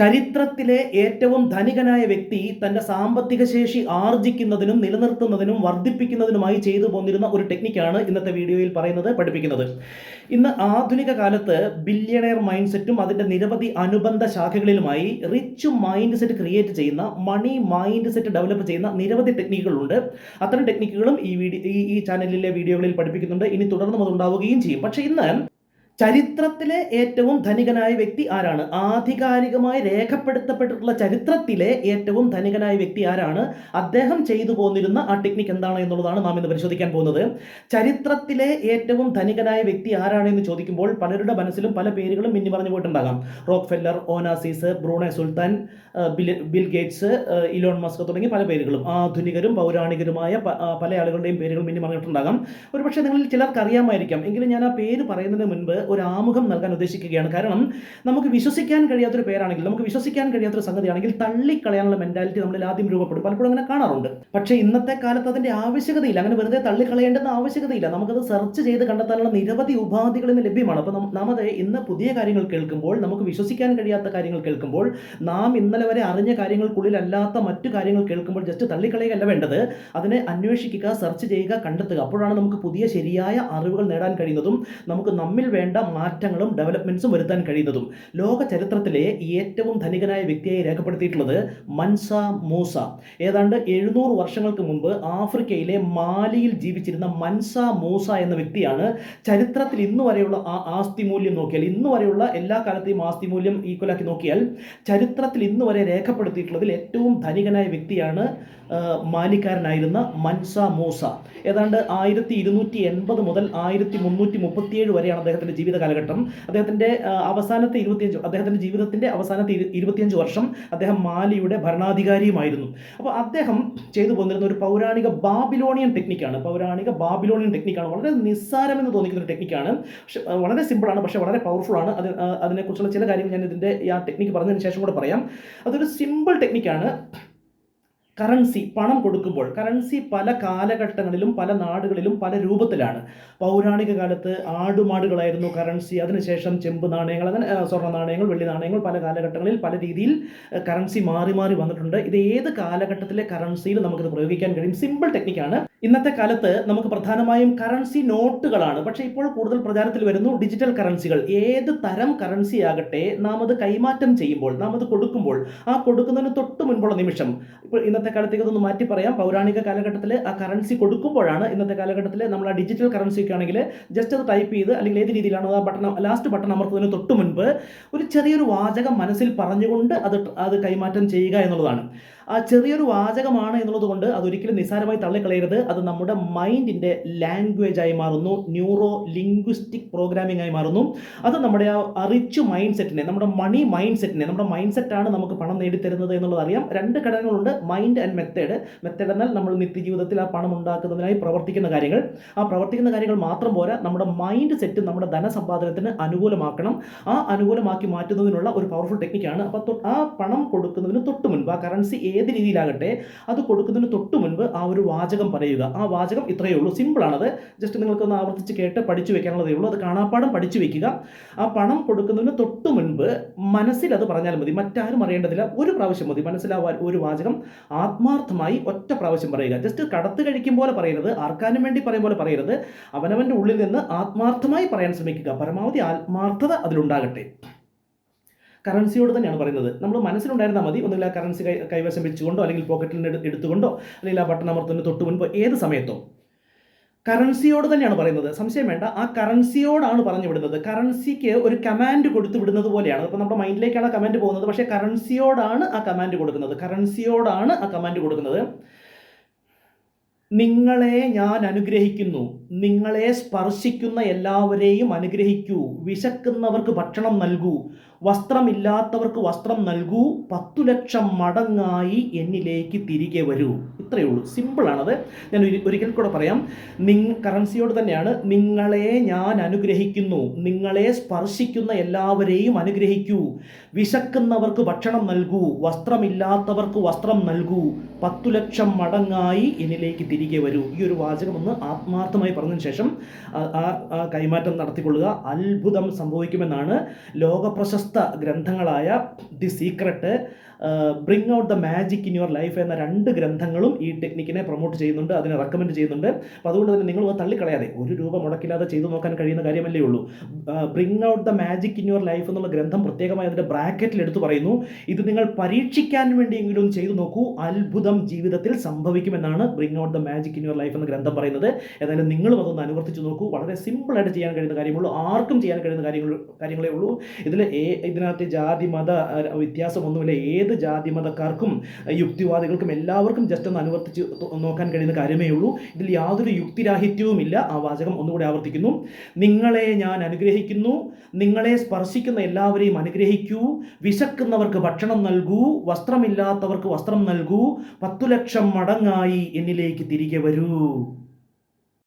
ചരിത്രത്തിലെ ഏറ്റവും ധനികനായ വ്യക്തി തന്റെ സാമ്പത്തിക ശേഷി ആർജിക്കുന്നതിനും നിലനിർത്തുന്നതിനും വർദ്ധിപ്പിക്കുന്നതിനുമായി ചെയ്തു പോന്നിരുന്ന ഒരു ടെക്നിക്കാണ് ഇന്നത്തെ വീഡിയോയിൽ പറയുന്നത് പഠിപ്പിക്കുന്നത്. ഇന്ന് ആധുനിക കാലത്ത് ബില്യണയർ മൈൻഡ് സെറ്റും അതിന്റെ നിരവധി അനുബന്ധ ശാഖകളിലുമായി റിച്ച് മൈൻഡ് സെറ്റ് ക്രിയേറ്റ് ചെയ്യുന്ന മണി മൈൻഡ് സെറ്റ് ഡെവലപ്പ് ചെയ്യുന്ന നിരവധി ടെക്നിക്കുകളുണ്ട്. അത്തരം ടെക്നിക്കുകളും ഈ വീഡിയോ ഈ ചാനലിലെ വീഡിയോകളിൽ പഠിപ്പിക്കുന്നുണ്ട്. ഇനി തുടർന്നും അതുണ്ടാവുകയും ചെയ്യും. പക്ഷേ ഇന്ന് ചരിത്രത്തിലെ ഏറ്റവും ധനികനായ വ്യക്തി ആരാണ്? ആധികാരികമായി രേഖപ്പെടുത്തപ്പെട്ടിട്ടുള്ള ചരിത്രത്തിലെ ഏറ്റവും ധനികനായ വ്യക്തി ആരാണ്? അദ്ദേഹം ചെയ്തു പോന്നിരുന്ന ആ ടെക്നിക്ക് എന്താണ് എന്നുള്ളതാണ് നാം ഇന്ന് പരിശോധിക്കാൻ പോകുന്നത്. ചരിത്രത്തിലെ ഏറ്റവും ധനികനായ വ്യക്തി ആരാണ് എന്ന് ചോദിക്കുമ്പോൾ പലരുടെ മനസ്സിലും പല പേരുകളും മിന്നി പറഞ്ഞു പോയിട്ടുണ്ടാകാം. റോക്ക് ഫെല്ലർ ഓനാസീസ് ബ്രൂണെ സുൽത്താൻ ബിൽ ഗേറ്റ്സ് ഇലോൺ മസ്ക് തുടങ്ങി പല പേരുകളും ആധുനികരും പൗരാണികരുമായ പല ആളുകളുടെയും പേരുകൾ മിന്നി പറഞ്ഞിട്ടുണ്ടാകാം ഒരുപക്ഷെ നിങ്ങളിൽ ചിലർക്ക് അറിയാമായിരിക്കാം എങ്കിലും ഞാൻ ആ പേര് പറയുന്നതിന് മുൻപ് ഒരു ആമുഖം നൽകാൻ ഉദ്ദേശിക്കുകയാണ്. കാരണം നമുക്ക് വിശ്വസിക്കാൻ കഴിയാത്തൊരു പേരാണെങ്കിൽ നമുക്ക് വിശ്വസിക്കാൻ കഴിയാത്തൊരു സംഗതിയാണെങ്കിൽ തള്ളിക്കളയാനുള്ള മെന്റാലിറ്റി നമ്മളിൽ ആദ്യം രൂപപ്പെടും. പലപ്പോഴും അങ്ങനെ കാണാറുണ്ട്. പക്ഷേ ഇന്നത്തെ കാലത്ത് അതിന്റെ ആവശ്യകതയില്ല. അങ്ങനെ വെറുതെ തള്ളിക്കളയേണ്ടെന്ന ആവശ്യകതയില്ല. നമുക്കത് സെർച്ച് ചെയ്ത് കണ്ടെത്താനുള്ള നിരവധി ഉപാധികൾ ഇന്ന് ലഭ്യമാണ്. അപ്പോൾ നാം ഇന്ന് പുതിയ കാര്യങ്ങൾ കേൾക്കുമ്പോൾ നമുക്ക് വിശ്വസിക്കാൻ കഴിയാത്ത കാര്യങ്ങൾ കേൾക്കുമ്പോൾ നാം ഇന്നലെ വരെ അറിഞ്ഞ കാര്യങ്ങൾക്കുള്ളിലല്ലാത്ത മറ്റു കാര്യങ്ങൾ കേൾക്കുമ്പോൾ ജസ്റ്റ് തള്ളിക്കളയുകയല്ല വേണ്ടത്. അതിനെ അന്വേഷിക്കുക സെർച്ച് ചെയ്യുക കണ്ടെത്തുക. അപ്പോഴാണ് നമുക്ക് പുതിയ ശരിയായ അറിവുകൾ നേടാൻ കഴിയുന്നതും നമുക്ക് നമ്മിൽ വേണ്ട മാറ്റങ്ങളും ഡെവലപ്മെന്റ്സും വരുത്താൻ കഴിയുന്നതും. ലോക ചരിത്രത്തിലെ ഏറ്റവും ധനികനായ വ്യക്തിയായി രേഖപ്പെടുത്തിയിട്ടുള്ളത് മൻസ മൂസ. ഏതാണ്ട് എഴുന്നൂറ് വർഷങ്ങൾക്ക് മുമ്പ് ആഫ്രിക്കയിലെ മാലിയിൽ ജീവിച്ചിരുന്ന മൻസ മൂസ എന്ന വ്യക്തിയാണ് ചരിത്രത്തിൽ ഇന്ന് വരെയുള്ള ആ ആസ്തി മൂല്യം നോക്കിയാൽ ഇന്ന് വരെയുള്ള എല്ലാ കാലത്തെയും ആസ്തി മൂല്യം ഈക്വലാക്കി നോക്കിയാൽ ചരിത്രത്തിൽ ഇന്ന് വരെ രേഖപ്പെടുത്തിയിട്ടുള്ളതിൽ ഏറ്റവും ധനികനായ വ്യക്തിയാണ് മാലിക്കാരനായിരുന്ന മൻസ മൂസ. ഏതാണ്ട് ആയിരത്തി ഇരുന്നൂറ്റി എൺപത് മുതൽ ആയിരത്തി മുന്നൂറ്റി മുപ്പത്തിയേഴ് വരെയാണ് അദ്ദേഹത്തിന്റെ ജീവിത കാലഘട്ടം. അദ്ദേഹത്തിന്റെ അവസാനത്തെ ഇരുപത്തിയഞ്ച് അദ്ദേഹത്തിന്റെ ജീവിതത്തിന്റെ അവസാനത്തെ ഇരു- ഇരുപത്തിയഞ്ച് വർഷം അദ്ദേഹം മാലിയുടെ ഭരണാധികാരിയുമായിരുന്നു. അപ്പോൾ അദ്ദേഹം ചെയ്തു പോന്നിരുന്ന ഒരു പൗരാണിക ബാബിലോണിയൻ ടെക്നിക്കാണ് പൗരാണിക ബാബിലോണിയൻ ടെക്നിക്കാണ് വളരെ നിസ്സാരമെന്ന് തോന്നിക്കുന്ന ഒരു ടെക്നിക്കാണ് പക്ഷെ വളരെ സിമ്പിളാണ് പക്ഷേ വളരെ പവർഫുൾ ആണ്. അത് അതിനെക്കുറിച്ചുള്ള ചില കാര്യങ്ങൾ ഞാൻ ഇതിന്റെ ഈ ആ ടെക്നിക്ക് പറഞ്ഞതിന് ശേഷം കൂടെ പറയാം. അതൊരു സിമ്പിൾ ടെക്നിക്കാണ് കറൻസി പണം കൊടുക്കുമ്പോൾ കറൻസി പല കാലഘട്ടങ്ങളിലും പല നാടുകളിലും പല രൂപത്തിലാണ്. പൗരാണിക കാലത്ത് ആടുമാടുകളായിരുന്നു കറൻസി അതിനുശേഷം ചെമ്പ് നാണയങ്ങൾ അങ്ങനെ സ്വർണ നാണയങ്ങൾ വെള്ളി നാണയങ്ങൾ പല കാലഘട്ടങ്ങളിൽ പല രീതിയിൽ കറൻസി മാറി മാറി വന്നിട്ടുണ്ട്. ഇത് ഏത് കാലഘട്ടത്തിലെ കറൻസിയിൽ നമുക്കിത് പ്രയോഗിക്കാൻ കഴിയും? സിമ്പിൾ ടെക്നിക്കാണ് ഇന്നത്തെ കാലത്ത് നമുക്ക് പ്രധാനമായും കറൻസി നോട്ടുകളാണ് പക്ഷേ ഇപ്പോൾ കൂടുതൽ പ്രചാരത്തിൽ വരുന്നു ഡിജിറ്റൽ കറൻസികൾ ഏത് തരം കറൻസി ആകട്ടെ നാം അത് കൈമാറ്റം ചെയ്യുമ്പോൾ നാം അത് കൊടുക്കുമ്പോൾ ആ കൊടുക്കുന്നതിന് തൊട്ട് മുൻപുള്ള നിമിഷം ഇപ്പോൾ ഇന്നത്തെ കാലത്തേക്ക് അതൊന്ന് മാറ്റി പറയാം. പൗരാണിക കാലഘട്ടത്തിൽ ആ കറൻസി കൊടുക്കുമ്പോഴാണ് ഇന്നത്തെ കാലഘട്ടത്തിൽ നമ്മൾ ആ ഡിജിറ്റൽ കറൻസി ഒക്കെ ആണെങ്കിൽ ജസ്റ്റ് അത് ടൈപ്പ് ചെയ്ത് അല്ലെങ്കിൽ ഏത് രീതിയിലാണോ ആ ബട്ടൺ ലാസ്റ്റ് ബട്ടൺ അമർത്തുന്നതിന് തൊട്ട് മുൻപ് ഒരു ചെറിയൊരു വാചകം മനസ്സിൽ പറഞ്ഞുകൊണ്ട് അത് അത് കൈമാറ്റം ചെയ്യുക എന്നുള്ളതാണ്. ആ ചെറിയൊരു വാചകമാണ് എന്നുള്ളത് കൊണ്ട് അതൊരിക്കലും നിസ്സാരമായി തള്ളിക്കളയരുത്. അത് നമ്മുടെ മൈൻഡിന്റെ ലാംഗ്വേജ് ആയി മാറുന്നു. ന്യൂറോ ലിംഗ്വിസ്റ്റിക് പ്രോഗ്രാമിംഗ് ആയി മാറുന്നു. അത് നമ്മുടെ ആ റിച്ച് മൈൻഡ് സെറ്റിനെ നമ്മുടെ മണി മൈൻഡ് സെറ്റിനെ നമ്മുടെ മൈൻഡ് സെറ്റാണ് നമുക്ക് പണം നേടിത്തരുന്നത് എന്നുള്ളത് അറിയാം. രണ്ട് ഘടകങ്ങളുണ്ട് മൈൻഡ് ആൻഡ് മെത്തേഡ്. മെത്തേഡ് എന്നാൽ നമ്മൾ നിത്യജീവിതത്തിൽ ആ പണം ഉണ്ടാക്കുന്നതിനായി പ്രവർത്തിക്കുന്ന കാര്യങ്ങൾ. ആ പ്രവർത്തിക്കുന്ന കാര്യങ്ങൾ മാത്രം പോരാ നമ്മുടെ മൈൻഡ് സെറ്റ് നമ്മുടെ ധനസമ്പാദനത്തിന് അനുകൂലമാക്കണം. ആ അനുകൂലമാക്കി മാറ്റുന്നതിനുള്ള ഒരു പവർഫുൾ ടെക്നിക്കാണ് അപ്പോൾ ആ പണം കൊടുക്കുന്നതിന് തൊട്ട് മുൻപ് ആ കറൻസി ഏത് രീതിയിലാകട്ടെ അത് കൊടുക്കുന്നതിന് തൊട്ട് മുൻപ് ആ ഒരു വാചകം പറയുക. ആ വാചകം ഇത്രയേ ഉള്ളൂ. സിമ്പിളാണത് ജസ്റ്റ് നിങ്ങൾക്കൊന്ന് ആവർത്തിച്ച് കേട്ട് പഠിച്ചു വെക്കാനുള്ളതേ ഉള്ളൂ. അത് കാണാപ്പാടം പഠിച്ചു വെക്കുക. ആ പണം കൊടുക്കുന്നതിന് തൊട്ട് മുൻപ് മനസ്സിൽ അത് പറഞ്ഞാൽ മതി. മറ്റാരും അറിയേണ്ടതില്ല. ഒരു പ്രാവശ്യം മതി. മനസ്സിൽ ആ ഒരു വാചകം ആത്മാർത്ഥമായി ഒറ്റ പ്രാവശ്യം പറയുക. ജസ്റ്റ് കടത്ത് കഴിക്കും പോലെ പറയരുത്. ആർക്കാനും വേണ്ടി പറയും പോലെ പറയരുത്. അവനവന്റെ ഉള്ളിൽ നിന്ന് ആത്മാർത്ഥമായി പറയാൻ ശ്രമിക്കുക. പരമാവധി ആത്മാർത്ഥത അതിലുണ്ടാകട്ടെ. കറൻസിയോട് തന്നെയാണ് പറയുന്നത്. നമ്മൾ മനസ്സിലുണ്ടായിരുന്നാൽ മതി. ഒന്നുമില്ല ആ കറൻസി കൈ കൈവശം വെച്ചുകൊണ്ടോ അല്ലെങ്കിൽ പോക്കറ്റിൽ നിന്ന് എടുത്തുകൊണ്ടോ അല്ലെങ്കിൽ ആ ബട്ടൺ അമർത്തുന്ന തൊട്ട് മുൻപ് ഏത് സമയത്തോ. കറൻസിയോട് തന്നെയാണ് പറയുന്നത്. സംശയം വേണ്ട. ആ കറൻസിയോടാണ് പറഞ്ഞു വിടുന്നത്. കറൻസിക്ക് ഒരു കമാൻഡ് കൊടുത്തു വിടുന്നത് പോലെയാണ്. അപ്പോൾ നമ്മുടെ മൈൻഡിലേക്കാണ് ആ കമാൻഡ് പോകുന്നത്. പക്ഷേ കറൻസിയോടാണ് ആ കമാൻഡ് കൊടുക്കുന്നത്. കറൻസിയോടാണ് ആ കമാൻഡ് കൊടുക്കുന്നത്. നിങ്ങളെ ഞാൻ അനുഗ്രഹിക്കുന്നു. നിങ്ങളെ സ്പർശിക്കുന്ന എല്ലാവരെയും അനുഗ്രഹിക്കൂ. വിശക്കുന്നവർക്ക് ഭക്ഷണം നൽകൂ. വസ്ത്രമില്ലാത്തവർക്ക് വസ്ത്രം നൽകൂ. പത്തു ലക്ഷം മടങ്ങായി എന്നിലേക്ക് തിരികെ വരൂ. ഇത്രയേ ഉള്ളൂ. സിമ്പിളാണത് ഞാൻ ഒരിക്കൽ കൂടെ പറയാം. നിങ് കറൻസിയോട് തന്നെയാണ്. നിങ്ങളെ ഞാൻ അനുഗ്രഹിക്കുന്നു. നിങ്ങളെ സ്പർശിക്കുന്ന എല്ലാവരെയും അനുഗ്രഹിക്കൂ. വിശക്കുന്നവർക്ക് ഭക്ഷണം നൽകൂ. വസ്ത്രമില്ലാത്തവർക്ക് വസ്ത്രം നൽകൂ. പത്തു ലക്ഷം മടങ്ങായി എന്നിലേക്ക് തിരികെ വരൂ. ഈ ഒരു വാചകം ഒന്ന് ആത്മാർത്ഥമായി പറഞ്ഞതിന് ശേഷം ആ- കൈമാറ്റം നടത്തിക്കൊള്ളുക. അത്ഭുതം സംഭവിക്കുമെന്നാണ് ലോകപ്രശസ്ത പ്രശസ്ത ഗ്രന്ഥങ്ങളായ the secret bring out the magic in your life എന്ന രണ്ട് ഗ്രന്ഥങ്ങളും ഈ ടെക്നിക്കിനെ പ്രൊമോട്ട് ചെയ്യുന്നുണ്ട് അതിനെ റെക്കമെൻഡ് ചെയ്യുന്നുണ്ട്. അപ്പോൾ അതുകൊണ്ട് തന്നെ നിങ്ങൾ തള്ളിക്കളയാതെ ഒരു രൂപ മുടക്കില്ലാതെ ചെയ്തു നോക്കാൻ കഴിയുന്ന കാര്യമല്ലേ ഉള്ളൂ. Bring out the magic in your life എന്നുള്ള ഗ്രന്ഥം പ്രത്യേകമായി അതിന്റെ ബ്രാക്കറ്റിൽ എടുത്തു പറയുന്നു. ഇത് നിങ്ങൾ പരീക്ഷിക്കാൻ വേണ്ടിയെങ്കിലും ചെയ്തു നോക്കൂ. അത്ഭുതം ജീവിതത്തിൽ സംഭവിക്കുമെന്നാണ് bring out the magic in your life എന്ന ഗ്രന്ഥം പറയുന്നത്. ഏതായാലും നിങ്ങളും അതൊന്ന് അനുവർത്തിച്ച് നോക്കൂ. വളരെ സിമ്പിളായിട്ട് ചെയ്യാൻ കഴിയുന്ന കാര്യമുള്ളൂ. ആർക്കും ചെയ്യാൻ കഴിയുന്ന കാര്യങ്ങൾ കാര്യങ്ങളേ ഉള്ളൂ. ഇതിൽ ഏ ഇതിനകത്ത് ജാതി മത വ്യത്യാസമൊന്നുമില്ല ഏത് ജാതി മതക്കാർക്കും യുക്തിവാദികൾക്കും എല്ലാവർക്കും ജസ്റ്റ് ഒന്ന് അനുവർത്തിച്ച് നോക്കാൻ കഴിയുന്ന കാര്യമേ ഉള്ളൂ. ഇതിൽ യാതൊരു യുക്തിരാഹിത്യവുമില്ല. ആ വാചകം ഒന്നുകൂടി ആവർത്തിക്കുന്നു. നിങ്ങളെ ഞാൻ അനുഗ്രഹിക്കുന്നു. നിങ്ങളെ സ്പർശിക്കുന്ന എല്ലാവരെയും അനുഗ്രഹിക്കൂ. വിശക്കുന്നവർക്ക് ഭക്ഷണം നൽകൂ. വസ്ത്രമില്ലാത്തവർക്ക് വസ്ത്രം നൽകൂ. പത്തു ലക്ഷം മടങ്ങായി എന്നിലേക്ക് തിരികെ വരൂ.